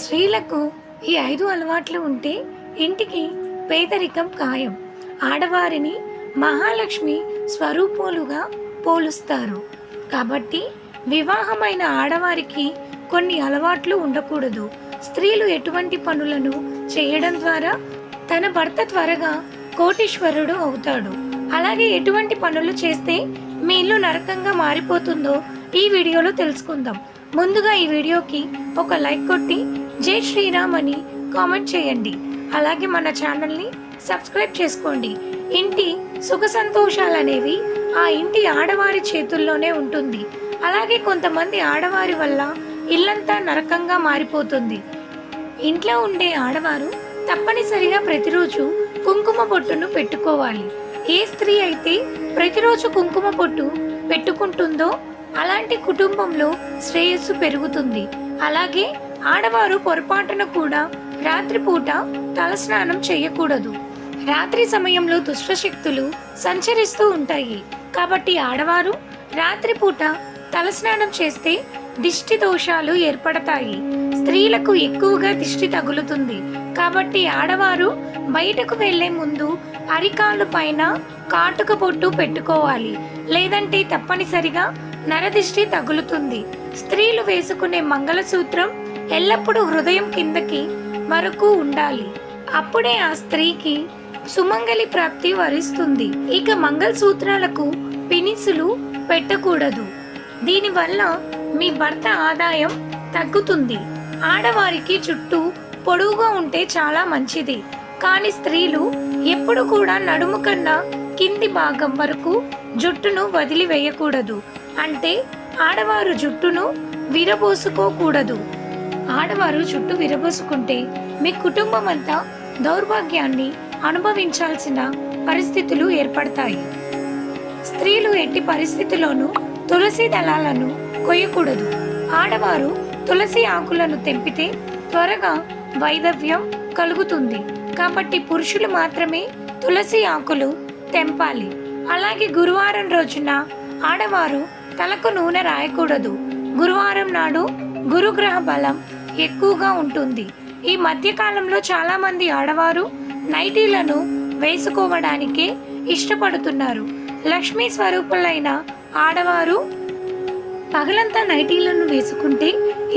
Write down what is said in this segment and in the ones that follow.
స్త్రీలకు ఈ ఐదు అలవాట్లు ఉంటే ఇంటికి పేదరికం ఖాయం. ఆడవారిని మహాలక్ష్మి స్వరూపాలుగా పోలుస్తారు. కాబట్టి వివాహమైన ఆడవారికి కొన్ని అలవాట్లు ఉండకూడదు. స్త్రీలు ఎటువంటి పనులను చేయడం ద్వారా తన భర్త త్వరగా కోటీశ్వరుడు అవుతాడు. అలాగే ఎటువంటి పనులు చేస్తే మీ ఇల్లు నరకంగా మారిపోతుందో ఈ వీడియోలో తెలుసుకుందాం. ముందుగా ఈ వీడియోకి ఒక లైక్ కొట్టి జై శ్రీరామ్ అని కామెంట్ చేయండి. అలాగే మన ఛానల్ని సబ్స్క్రైబ్ చేసుకోండి. ఇంటి సుఖ సంతోషాలు అనేవి ఆ ఇంటి ఆడవారి చేతుల్లోనే ఉంటుంది. అలాగే కొంతమంది ఆడవారి వల్ల ఇల్లంతా నరకంగా మారిపోతుంది. ఇంట్లో ఉండే ఆడవారు తప్పనిసరిగా ప్రతిరోజు కుంకుమ బొట్టును పెట్టుకోవాలి. ఏ స్త్రీ అయితే ప్రతిరోజు కుంకుమ బొట్టు పెట్టుకుంటుందో అలాంటి కుటుంబంలో శ్రేయస్సు పెరుగుతుంది. అలాగే ఆడవారు పొరపాటున కూడా రాత్రిపూట తలస్నానం చేయకూడదు. రాత్రి సమయంలో దుష్టశక్తులు సంచరిస్తూ ఉంటాయి. కాబట్టి ఆడవారు రాత్రిపూట తలస్నానం చేస్తే దిష్టి దోషాలు ఏర్పడతాయి. స్త్రీలకు ఎక్కువగా దిష్టి తగులుతుంది. కాబట్టి ఆడవారు బయటకు వెళ్ళే ముందు అరికాళ్ళు పైన కాటుక బొట్టు పెట్టుకోవాలి. లేదంటే తప్పనిసరిగా నరదిష్టి తగులుతుంది. స్త్రీలు వేసుకునే మంగళసూత్రం ఎల్లప్పుడూ హృదయం కిందకి వరకు ఉండాలి. అప్పుడే ఆ స్త్రీకి సుమంగలి ప్రాప్తి వరిస్తుంది. ఇక మంగళసూత్రాలకు పినిసులు పెట్టకూడదు. దీనివల్ల మీ భర్త ఆదాయం తగ్గుతుంది. ఆడవారికి చుట్టూ పొడువుగా ఉంటే చాలా మంచిది. కానీ స్త్రీలు ఎప్పుడు కూడా నడుము కన్నా కింది భాగం వరకు జుట్టును వదిలివేయకూడదు. అంటే ఆడవారు జుట్టును విరబోసుకోకూడదు. ఆడవారు చుట్టూ విరబోసుకుంటే మీ కుటుంబం అంతా దౌర్భాగ్యాన్ని అనుభవించాల్సిన పరిస్థితులు ఏర్పడతాయి. స్త్రీలు ఎట్టి పరిస్థితుల్లోనూ తులసి దళాలను కొయ్యకూడదు. ఆడవారు తులసి ఆకులను తెంపితే త్వరగా వైదవ్యం కలుగుతుంది. కాబట్టి పురుషులు మాత్రమే తులసి ఆకులు తెంపాలి. అలాగే గురువారం రోజున ఆడవారు తలకు నూనె రాయకూడదు. గురువారం నాడు గురుగ్రహ బలం ఎక్కువగా ఉంటుంది. ఈ మధ్యకాలంలో చాలా మంది ఆడవారు నైటీలను వేసుకోవడానికే ఇష్టపడుతున్నారు. లక్ష్మీ స్వరూపులైన ఆడవారు పగలంతా నైటీలను వేసుకుంటే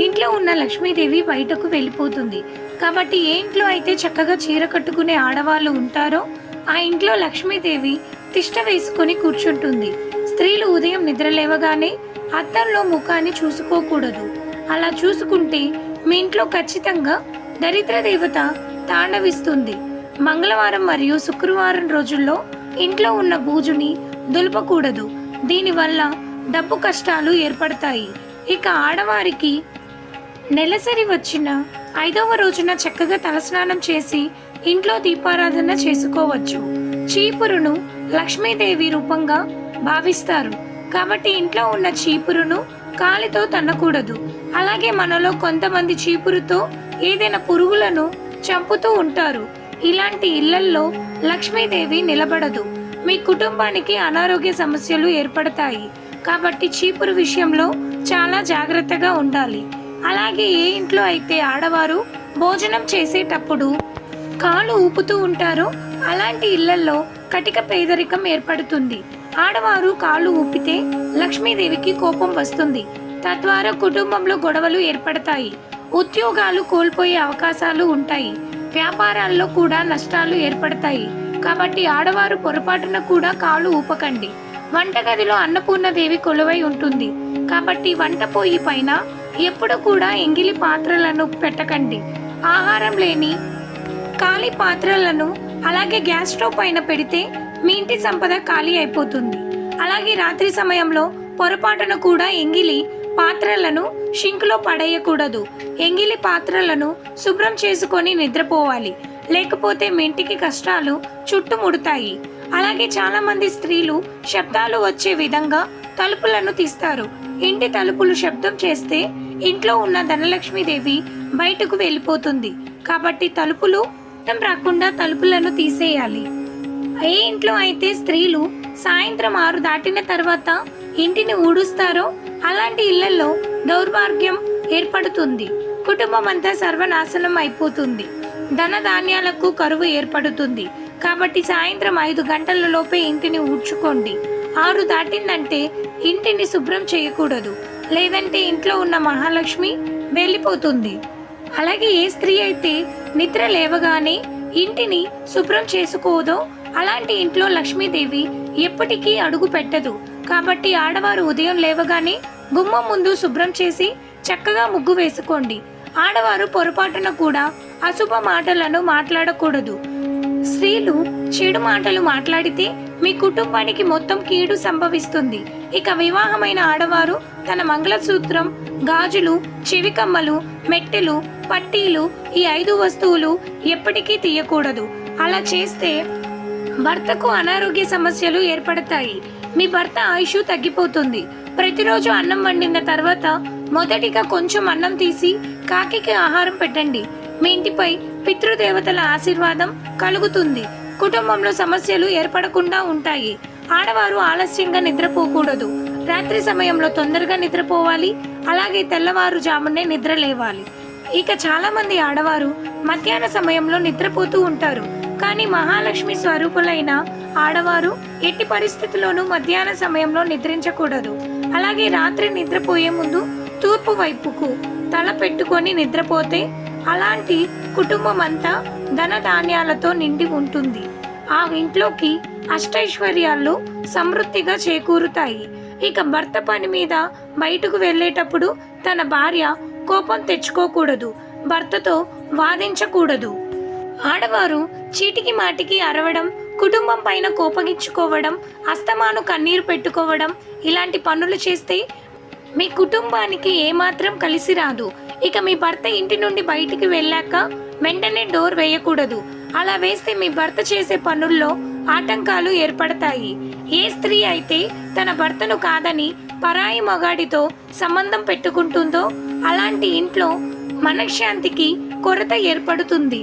ఇంట్లో ఉన్న లక్ష్మీదేవి బయటకు వెళ్ళిపోతుంది. కాబట్టి ఏ ఇంట్లో అయితే చక్కగా చీర కట్టుకునే ఆడవాళ్ళు ఉంటారో ఆ ఇంట్లో లక్ష్మీదేవి తిష్ట వేసుకొని కూర్చుంటుంది. స్త్రీలు ఉదయం నిద్ర లేవగానే అద్దంలో ముఖాన్ని చూసుకోకూడదు. అలా చూసుకుంటే మీ ఇంట్లో ఖచ్చితంగా దరిద్ర దేవత తాండవిస్తుంది. మంగళవారం మరియు శుక్రవారం రోజుల్లో ఇంట్లో ఉన్న బూజుని దులపకూడదు. దీనివల్ల డబ్బు కష్టాలు ఏర్పడతాయి. ఇక ఆడవారికి నెలసరి వచ్చిన ఐదవ రోజున చక్కగా తలస్నానం చేసి ఇంట్లో దీపారాధన చేసుకోవచ్చు. చీపురును లక్ష్మీదేవి రూపంగా భావిస్తారు. కాబట్టి ఇంట్లో ఉన్న చీపురును కాలితో తన్నకూడదు. అలాగే మనలో కొంతమంది చీపురుతో ఏదైనా పురుగులను చంపుతూ ఉంటారు. ఇలాంటి ఇళ్ళల్లో లక్ష్మీదేవి నిలబడదు. మీ కుటుంబానికి అనారోగ్య సమస్యలు ఏర్పడతాయి. కాబట్టి చీపురు విషయంలో చాలా జాగ్రత్తగా ఉండాలి. అలాగే ఏ ఇంట్లో అయితే ఆడవారు భోజనం చేసేటప్పుడు కాలు ఊపుతూ ఉంటారో అలాంటి ఇళ్ళలో కటిక పేదరికం ఏర్పడుతుంది. ఆడవారు కాళ్ళు ఊపితే లక్ష్మీదేవికి కోపం వస్తుంది. తద్వారా కుటుంబంలో గొడవలు ఏర్పడతాయి. ఉద్యోగాలు కోల్పోయే అవకాశాలు ఉంటాయి. వ్యాపారాల్లో కూడా నష్టాలు ఏర్పడతాయి. కాబట్టి ఆడవారు పొరపాటున కూడా కాలు ఊపకండి. వంటగదిలో అన్నపూర్ణదేవి కొలువై ఉంటుంది. కాబట్టి వంట పొయ్యి పైన ఎప్పుడు కూడా ఎంగిలి పాత్రలను పెట్టకండి. ఆహారం లేని ఖాళీ పాత్రలను అలాగే గ్యాస్ స్టవ్ పైన పెడితే మీ ఇంటి సంపద ఖాళీ అయిపోతుంది. అలాగే రాత్రి సమయంలో పొరపాటున కూడా ఎంగిలి పాత్రలను షింక్లో పడేయకూడదు. ఎంగిలి పాత్రలను శుభ్రం చేసుకొని నిద్రపోవాలి. లేకపోతే మీ ఇంటికి కష్టాలు చుట్టుముడతాయి. అలాగే చాలామంది స్త్రీలు శబ్దాలు వచ్చే విధంగా తలుపులను తీస్తారు. ఇంటి తలుపులు శబ్దం చేస్తే ఇంట్లో ఉన్న ధనలక్ష్మీదేవి బయటకు వెళ్ళిపోతుంది. కాబట్టి తలుపులు రాకుండా తలుపులను తీసేయాలి. ఏ ఇంట్లో అయితే స్త్రీలు సాయంత్రం ఆరు దాటిన తర్వాత ఇంటిని ఊడుస్తారో అలాంటి ఇళ్ళలో దౌర్భాగ్యం ఏర్పడుతుంది. కుటుంబం అంతా సర్వనాశనం అయిపోతుంది. ధన ధాన్యాలకు కరువు ఏర్పడుతుంది. కాబట్టి సాయంత్రం ఐదు గంటల లోపే ఇంటిని ఊడ్చుకోండి. ఆరు దాటిందంటే ఇంటిని శుభ్రం చేయకూడదు. లేదంటే ఇంట్లో ఉన్న మహాలక్ష్మి వెళ్ళిపోతుంది. అలాగే ఏ స్త్రీ అయితే నిద్ర లేవగానే ఇంటిని శుభ్రం చేసుకోదో అలాంటి ఇంట్లో లక్ష్మీదేవి ఎప్పటికీ అడుగు పెట్టదు. కాబట్టి ఆడవారు ఉదయం లేవగానే గుమ్మం ముందు శుభ్రం చేసి చక్కగా ముగ్గు వేసుకోండి. ఆడవారు పొరపాటున కూడా అశుభ మాటలను మాట్లాడకూడదు. స్త్రీలు చెడు మాటలు మాట్లాడితే మీ కుటుంబానికి మొత్తం కీడు సంభవిస్తుంది. ఇక వివాహమైన ఆడవారు తన మంగళసూత్రం గాజులు చెవికమ్మలు మెట్టెలు పట్టీలు ఈ ఐదు వస్తువులు ఎప్పటికీ తీయకూడదు. అలా చేస్తే భర్తకు అనారోగ్య సమస్యలు ఏర్పడతాయి. మీ భర్త ఆయుష్ తగ్గిపోతుంది. ప్రతిరోజు అన్నం వండిన తర్వాత మొదటిగా కొంచెం అన్నం తీసి కాకికి ఆహారం పెట్టండి. మీ ఇంటిపై పితృదేవతల ఆశీర్వాదం కలుగుతుంది. కుటుంబంలో సమస్యలు ఏర్పడకుండా ఉంటాయి. ఆడవారు ఆలస్యంగా నిద్రపోకూడదు. రాత్రి సమయంలో తొందరగా నిద్రపోవాలి. అలాగే తెల్లవారుజామునే నిద్ర లేవాలి ఇక చాలా మంది ఆడవారు మధ్యాహ్న సమయంలో నిద్రపోతూ ఉంటారు. కానీ మహాలక్ష్మి స్వరూపులైన ఆడవారు ఎట్టి పరిస్థితుల్లోనూ మధ్యాహ్న సమయంలో నిద్రించకూడదు. అలాగే రాత్రి నిద్రపోయే ముందు తూర్పు వైపుకు తల పెట్టుకొని నిద్రపోతే అలాంటి కుటుంబం అంతా ధన ధాన్యాలతో నిండి ఉంటుంది. ఆ ఇంట్లోకి అష్టైశ్వర్యాలు సమృద్ధిగా చేకూరుతాయి. ఇక భర్త పని మీద బయటకు వెళ్ళేటప్పుడు తన భార్య కోపం తెచ్చుకోకూడదు. భర్తతో వాదించకూడదు. ఆడవారు చీటికి మాటికి అరవడం కుటుంబం పైన కోపగించుకోవడం అస్తమాను కన్నీరు పెట్టుకోవడం ఇలాంటి పనులు చేస్తే మీ కుటుంబానికి ఏమాత్రం కలిసి రాదు. ఇక మీ భర్త ఇంటి నుండి బయటికి వెళ్ళాక వెంటనే డోర్ వేయకూడదు. అలా వేస్తే మీ భర్త చేసే పనుల్లో ఆటంకాలు ఏర్పడతాయి. ఏ స్త్రీ అయితే తన భర్తను కాదని పరాయి మగాడితో సంబంధం పెట్టుకుంటుందో అలాంటి ఇంట్లో మనశ్శాంతికి కొరత ఏర్పడుతుంది.